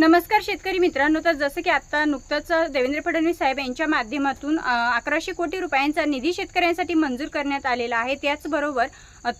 नमस्कार शेतकरी मित्रांनो तर जसं की आता नुकतंच देवेंद्र फडणवीस साहेब यांच्या माध्यमातून अकराशे कोटी रुपयांचा निधी शेतकऱ्यांसाठी मंजूर करण्यात आलेला आहे. त्याचबरोबर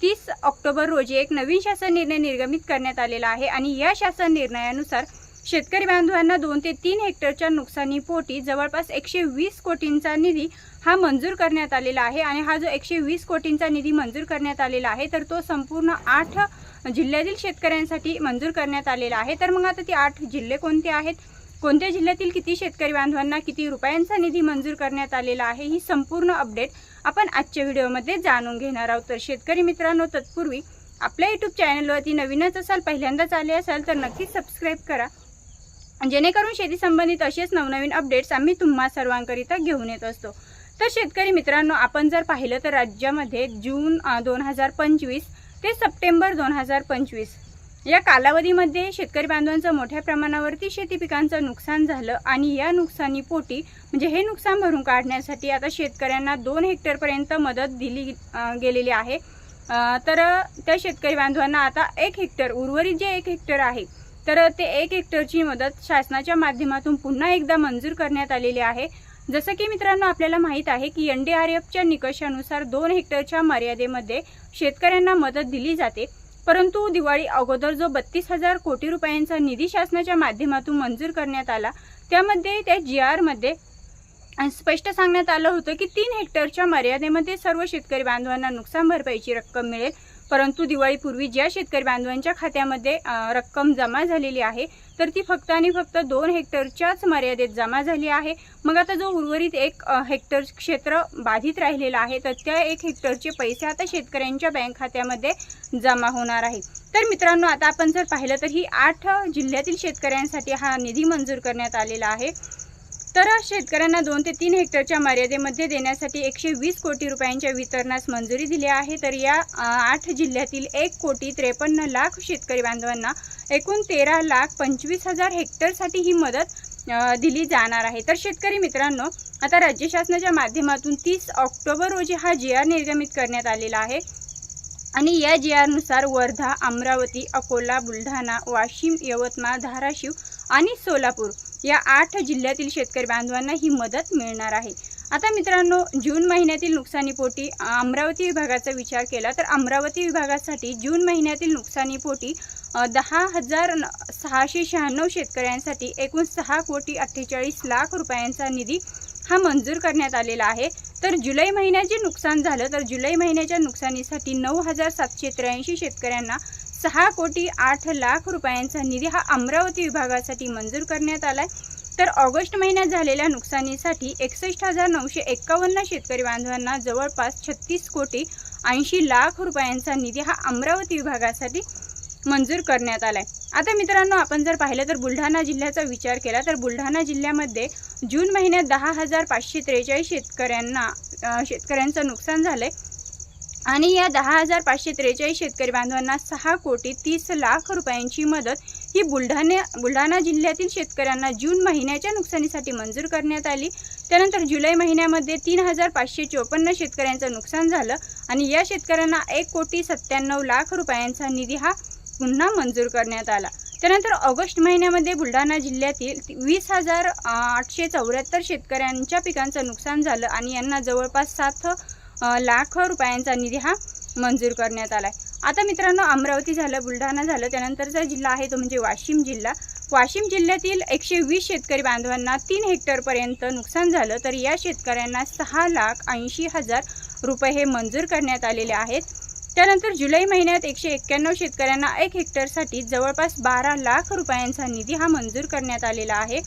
तीस ऑक्टोबर रोजी एक नवीन शासन निर्णय निर्गमित करण्यात आलेला आहे आणि या शासन निर्णयानुसार शेतकरी बांधवांना दोन ते तीन हेक्टरच्या नुकसानीपोटी जवळपास एकशे वीस कोटींचा निधी हा मंजूर करण्यात आलेला आहे. आणि हा जो एकशे वीस कोटींचा निधी मंजूर करण्यात आलेला आहे तर तो संपूर्ण आठ जिल्ह्यातील शेतकऱ्यांसाठी मंजूर करण्यात आलेला आहे. तर मग आता ती आठ जिल्हे कोणते आहेत? कोणत्या जिल्ह्यातील किती शेतकरी बांधवांना किती रुपयांचा निधी मंजूर करण्यात आलेला आहे? ही संपूर्ण अपडेट आपण आजच्या व्हिडिओमध्ये जाणून घेणार आहोत. तर शेतकरी मित्रांनो तत्पूर्वी आपल्या यूट्यूब चॅनलवरती नवीनच असाल पहिल्यांदाच आले असाल तर नक्कीच सबस्क्राईब करा. जेणेकरून शेती संबंधित असेच नवनवीन अपडेट्स आम्ही तुम्हा सर्वांकरिता घेऊन येत असतो. तर शेतकरी मित्रांनो आपण जर पाहिलं तर राज्यामध्ये जून दोन हजार पंचवीस ते सप्टेंबर दोन हजार पंचवीस. या कालावधीमध्ये शेतकरी बांधवांचं मोठ्या प्रमाणावरती शेती पिकांचं नुकसान झालं आणि या नुकसानीपोटी म्हणजे हे नुकसान भरून काढण्यासाठी आता शेतकऱ्यांना दोन हेक्टरपर्यंत मदत दिली गेलेली आहे. तर त्या शेतकरी बांधवांना आता एक हेक्टर उर्वरित जे एक हेक्टर आहे तर ते एक हेक्टरची मदत शासनाच्या माध्यमातून पुन्हा एकदा मंजूर करण्यात आलेली आहे. जसं की मित्रांनो आपल्याला माहीत आहे की एन डी आर एफच्या निकषानुसार दोन हेक्टरच्या मर्यादेमध्ये शेतकऱ्यांना मदत दिली जाते. परंतु दिवाळी अगोदर जो बत्तीस हजार कोटी रुपयांचा निधी शासनाच्या माध्यमातून मंजूर करण्यात आला त्यामध्ये त्या जी आरमध्ये स्पष्ट सांगण्यात आलं होतं की तीन हेक्टरच्या मर्यादेमध्ये सर्व शेतकरी बांधवांना नुकसान भरपाईची रक्कम मिळेल. परंतु दिवाळीपूर्वी ज्या शेतकरी बांधवांच्या खात्यामध्ये रक्कम जमा झालेली आहे तर ती फक्त आणि फक्त दोन हेक्टरच्याच मर्यादेत जमा झाली आहे. मग आता जो उर्वरित एक हेक्टर क्षेत्र बाधित राहिलेला आहे तर त्या एक हेक्टरचे पैसे आता शेतकऱ्यांच्या बँक खात्यामध्ये जमा होणार आहे. तर मित्रांनो आता आपण जर पाहिलं तर ही आठ जिल्ह्यातील शेतकऱ्यांसाठी हा निधी मंजूर करण्यात आलेला आहे. तर शेतकऱ्यांना दोन ते तीन हेक्टरच्या मर्यादेमध्ये देण्यासाठी एकशे वीस कोटी रुपयांच्या वितरणास मंजुरी दिली आहे. तर या आठ जिल्ह्यातील एक कोटी त्रेपन्न लाख शेतकरी बांधवांना एकूण तेरा लाख पंचवीस हजार हेक्टरसाठी ही मदत दिली जाणार आहे. तर शेतकरी मित्रांनो आता राज्य शासनाच्या माध्यमातून तीस ऑक्टोबर रोजी हा जी आर निर्गमित करण्यात आलेला आहे. आणि या जी आरनुसार वर्धा अमरावती अकोला बुलढाणा वाशिम यवतमाळ धाराशिव आणि सोलापूर या आठ जिल्ह्यातील शेतकरी बांधवांना ही मदत मिळणार आहे. आता मित्रांनो जून महिन्यातील नुकसानीपोटी अमरावती विभागाचा विचार केला तर अमरावती विभागासाठी जून महिन्यातील नुकसानीपोटी दहा हजार सहाशे शहाण्णव शेतकऱ्यांसाठी एकूण सहा कोटी अठ्ठेचाळीस लाख रुपयांचा निधी हा मंजूर करण्यात आलेला आहे. तर जुलै महिन्यात जे नुकसान झालं तर जुलै महिन्याच्या नुकसानीसाठी नऊ हजार सातशे त्र्याऐंशी शेतकऱ्यांना सहा कोटी आठ लाख रुपयांचा निधी हा अमरावती विभागासाठी मंजूर करण्यात आलाय. तर ऑगस्ट महिन्यात झालेल्या नुकसानीसाठी एकसष्ट हजार नऊशे एक्कावन्न शेतकरी बांधवांना जवळपास छत्तीस कोटी ऐंशी लाख रुपयांचा निधी हा अमरावती विभागासाठी मंजूर करण्यात आला आहे आता मित्रांनो आपण जर पाहिलं तर बुलढाणा जिल्ह्याचा विचार केला तर बुलढाणा जिल्ह्यामध्ये जून महिन्यात दहा हजार पाचशे त्रेचाळीस शेतकऱ्यांना शेतकऱ्यांचं नुकसान झालं आहे आणि या दहा हजार पाचशे त्रेचाळीस शेतकरी बांधवांना सहा कोटी तीस लाख रुपयांची मदत ही बुलढाणा बुलढाणा जिल्ह्यातील शेतकऱ्यांना जून महिन्याच्या नुकसानीसाठी मंजूर करण्यात आली. त्यानंतर जुलै महिन्यामध्ये तीन हजार पाचशे चोपन्न शेतकऱ्यांचं नुकसान झालं आणि या शेतकऱ्यांना एक कोटी सत्त्याण्णव लाख रुपयांचा निधी हा पुन्हा मंजूर करण्यात आला. त्यानंतर ऑगस्ट महिन्यामध्ये बुलढाणा जिल्ह्यातील वीस हजार आठशे चौऱ्याहत्तर शेतकऱ्यांच्या पिकांचं नुकसान झालं आणि यांना जवळपास सात लाख रुपयांचा निधी हा मंजूर करण्यात आला आहे आता मित्रांनो अमरावती झालं बुलढाणा झालं त्यानंतरचा जिल्हा आहे तो म्हणजे वाशिम जिल्हा. वाशिम जिल्ह्यातील एकशे वीस शेतकरी बांधवांना तीन हेक्टरपर्यंत नुकसान झालं तर या शेतकऱ्यांना सहा लाख ऐंशी हजार रुपये हे मंजूर करण्यात आलेले आहेत. त्यानंतर जुलै महिन्यात एकशे एक्क्याण्णव शेतकऱ्यांना एक हेक्टरसाठी जवळपास बारा लाख रुपयांचा निधी हा मंजूर करण्यात आलेला आहे.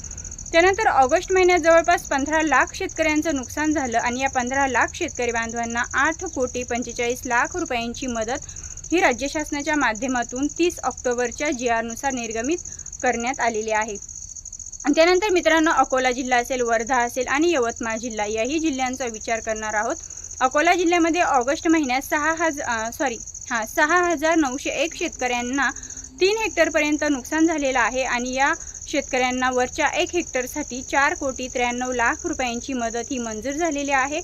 त्यानंतर ऑगस्ट महिन्यात जवळपास पंधरा लाख शेतकऱ्यांचं नुकसान झालं आणि या पंधरा लाख शेतकरी बांधवांना आठ कोटी पंचेचाळीस लाख रुपयांची मदत ही राज्य शासनाच्या माध्यमातून तीस ऑक्टोबरच्या जी आरनुसार निर्गमित करण्यात आलेली आहे. आणि त्यानंतर मित्रांनो अकोला जिल्हा असेल वर्धा असेल आणि यवतमाळ जिल्हा याही जिल्ह्यांचा विचार करणार आहोत. अकोला जिल्ह्यामध्ये ऑगस्ट महिन्यात सहा हजार सॉरी हां सहा हजार नऊशे एक शेतकऱ्यांना तीन हेक्टरपर्यंत नुकसान झालेलं आहे आणि या शेतकऱ्यांना वरच्या एक हेक्टरसाठी चार कोटी त्र्याण्णव लाख रुपयांची मदत ही मंजूर झालेली आहे.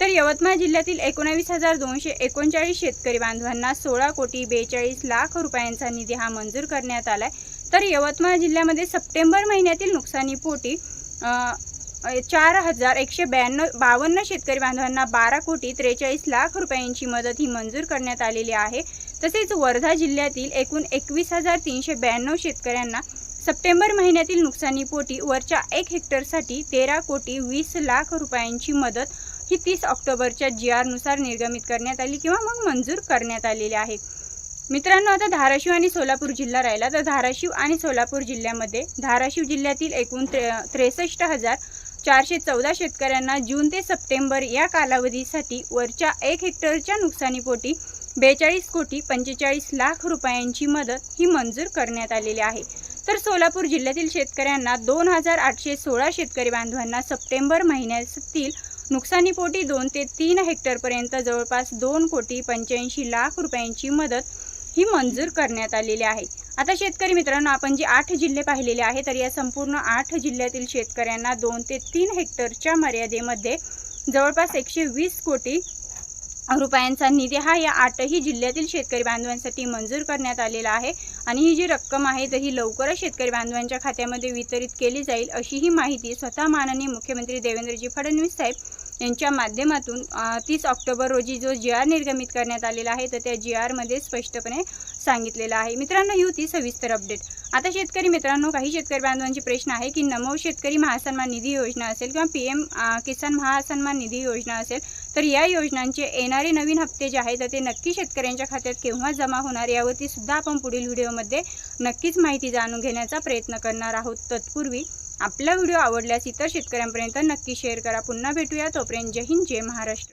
तर यवतमाळ जिल्ह्यातील एकोणावीस हजार दोनशे एकोणचाळीस शेतकरी बांधवांना सोळा कोटी बेचाळीस लाख रुपयांचा निधी हा मंजूर करण्यात आला आहे तर यवतमाळ जिल्ह्यामध्ये सप्टेंबर महिन्यातील नुकसानीपोटी चार हजार एकशे ब्याण्णव बावन्न शेतकरी बांधवांना बारा कोटी त्रेचाळीस लाख रुपयांची मदत ही मंजूर करण्यात आलेली आहे. तसेच वर्धा जिल्ह्यातील एकूण एकवीस हजार तीनशे ब्याण्णव शेतकऱ्यांना सप्टेंबर महिन्यातील नुकसानीपोटी वरच्या एक हेक्टरसाठी तेरा कोटी वीस लाख रुपयांची मदत ही तीस ऑक्टोबरच्या जी आरनुसार निर्गमित करण्यात आली किंवा मग मंजूर करण्यात आलेली आहे. मित्रांनो आता धाराशिव आणि सोलापूर जिल्हा राहिला. तर धाराशिव आणि सोलापूर जिल्ह्यामध्ये धाराशिव जिल्ह्यातील एकूण त्रे त्रेसष्ट हजार चारशे चौदा शेतकऱ्यांना जून ते सप्टेंबर या कालावधीसाठी वरच्या एक हेक्टरच्या नुकसानीपोटी बेचाळीस कोटी पंचेचाळीस लाख रुपयांची मदत ही मंजूर करण्यात आलेली आहे. तर सोलापूर जिल्ह्यातील शेतकऱ्यांना दोन हजार आठशे सोळा शेतकरी बांधवांना सप्टेंबर महिन्यातील नुकसानीपोटी दोन ते तीन हेक्टरपर्यंत जवळपास दोन कोटी पंच्याऐंशी लाख रुपयांची मदत ही मंजूर करण्यात आलेली आहे. आता शेतकरी मित्रांनो आपण जे आठ जिल्हे पाहिलेले आहे तर या संपूर्ण आठ जिल्ह्यातील शेतकऱ्यांना दोन ते तीन हेक्टरच्या मर्यादेमध्ये जवळपास एकशे वीस कोटी रुपयांचा निधी हा या आठही जिल्ह्यातील शेतकरी बांधवांसाठी मंजूर करण्यात आलेला आहे. आणि ही जी रक्कम आहे तर ही लवकरच शेतकरी बांधवांच्या खात्यामध्ये वितरित केली जाईल अशी ही माहिती स्वतः माननीय मुख्यमंत्री देवेंद्रजी फडणवीस साहेब यांच्या माध्यमातून तीस ऑक्टोबर रोजी जो जी आर निर्गमित करण्यात आलेला आहे तर त्या जी आरमध्ये स्पष्टपणे सांगितलेलं आहे. मित्रांनो ही होती सविस्तर अपडेट. आता शेतकरी मित्रांनो काही शेतकरी बांधवांचे प्रश्न आहे की नमो शेतकरी महासन्मान निधी योजना असेल किंवा पी एम किसान महासन्मान निधी योजना असेल तर या योजनांचे येणारे नवीन हप्ते जे आहेत तर ते नक्की शेतकऱ्यांच्या खात्यात केव्हा जमा होणार यावरती सुद्धा आपण पुढील व्हिडिओमध्ये नक्कीच माहिती जाणून घेण्याचा प्रयत्न करणार आहोत. तत्पूर्वी आपला व्हिडिओ आवडल्यास इतर शेतकऱ्यांपर्यंत नक्की शेअर करा. पुन्हा भेटूया तोपर्यंत जय हिंद जय महाराष्ट्र.